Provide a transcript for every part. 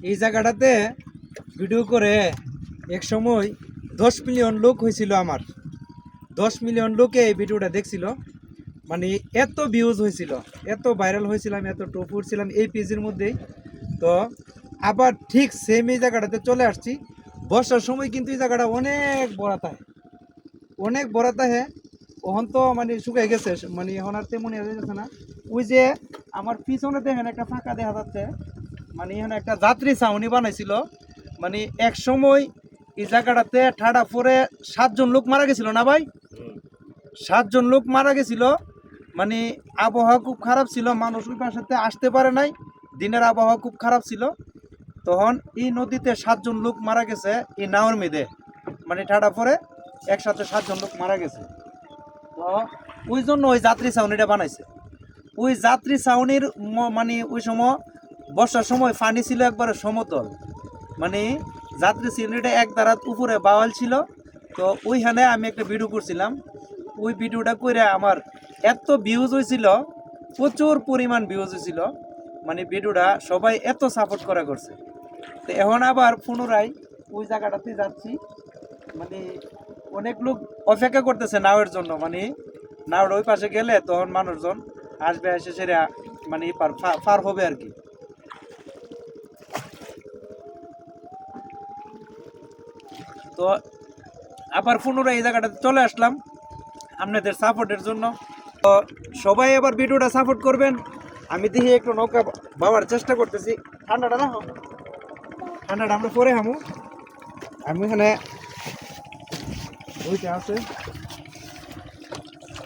এই জায়গাটাতে ভিডিও করে এক সময় দশ মিলিয়ন লোক হয়েছিল আমার। দশ মিলিয়ন লোকে এই ভিডিওটা দেখছিল। মানে এত ভিউজ হয়েছিল, এত ভাইরাল হয়েছিলাম, এত টপ উঠছিলাম এই পেজের মধ্যেই। তো আবার ঠিক সেম এই জায়গাটাতে চলে আসছি। বর্ষার সময় কিন্তু এই জায়গাটা অনেক বড় থাকে অনেক বড় থাকে ওখান তো মানে শুকাই গেছে। মানে এখন আর তেমন না। ওই যে আমার পিছনে দেখেন একটা ফাঁকা দেখা যাচ্ছে। মানে এখানে একটা যাত্রী ছাউনি বানাইছিল। মানে এক সময় এই জায়গাটাতে ঠাডা পরে সাতজন লোক মারা গেছিল না ভাই? সাতজন লোক মারা গেছিল। মানে আবহাওয়া খুব খারাপ ছিল, মানুষ ওই পাশাতে আসতে পারে নাই। দিনের আবহাওয়া খুব খারাপ ছিল। তখন এই নদীতে সাতজন লোক মারা গেছে, এই নাওর মেদে মানে ঠাডা পরে একসাথে সাতজন লোক মারা গেছে। তো ওই জন্য ওই যাত্রী ছাউনিটা বানাইছে। ওই যাত্রী ছাউনির মানে ওই সময় বর্ষার সময় পানি ছিল একবারে সমতল। মানে যাত্রী ছাউনিটা এক দাঁড়াত উপরে বাওয়াল ছিল। তো ওইখানে আমি একটা ভিডিও করছিলাম। ওই ভিডিওটা করে আমার এত ভিউজ হয়েছিল প্রচুর পরিমাণ ভিউজ হয়েছিল মানে ভিডিওটা সবাই এত সাপোর্ট করা করছে। তো এখন আবার পুনরায় ওই জায়গাটাতে যাচ্ছি। মানে অনেক লোক অপেক্ষা করতেছে নাওয়ের জন্য। মানে নাওয়ের ওই পাশে গেলে তখন মানুষজন আসবে, এসে সেরা মানে পার হবে আর কি। তো আবার পুনরায় এই জায়গাটাতে চলে আসলাম আপনাদের সাপোর্টের জন্য। তো সবাই এবার ভিডিওটা সাপোর্ট করবেন। আমি দেখি একটু নৌকা বাবার চেষ্টা করতেছি। ঠান্ডাটা না। ঠান্ডাটা আমরা পরে হামু। আমি এখানে বইটা আছে।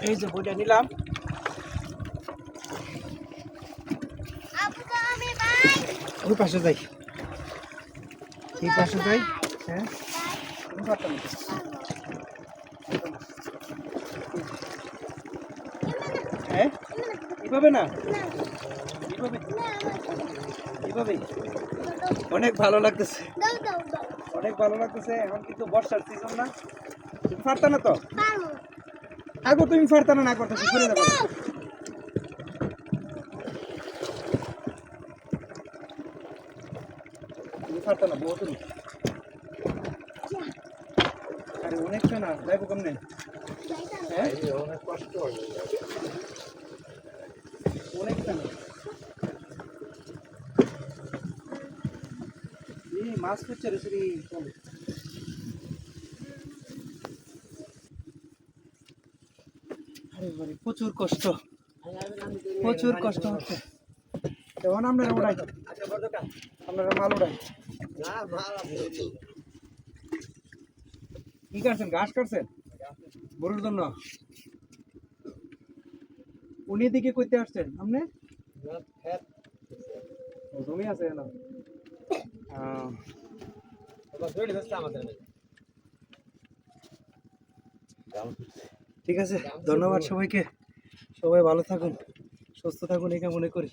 এই যে বইটা নিলাম। ওই পাশে যাই। এই পাশে যাই। হ্যাঁ। হ্যাঁ? না? অনেক ভালো লাগতেছে। অনেক ভালো লাগতেছে, এখন কিন্তু বর্ষার সিজন না। তুমি পারতা না তো? আগো, তুমি পারতা না না করতেছি যাব। তুমি পারতা না বহু তুমি আরে অনেকটা না যাইবো কেমনে? হ্যাঁ? না এই মাছ রে প্রচুর কষ্ট। প্রচুর কষ্ট হচ্ছে। এখন আপনারা উড়াই আপনারা মাল উড়াই। কি কাটছেন? ঘাস কাটছেন? গরুর জন্য? উনি দিকে কইতে আসছেন। আপনি? জমি আছে না ঠিক আছে, ধন্যবাদ সবাইকে। সবাই ভালো থাকুন, সুস্থ থাকুন, এই মনে করি।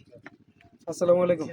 আসসালামু আলাইকুম।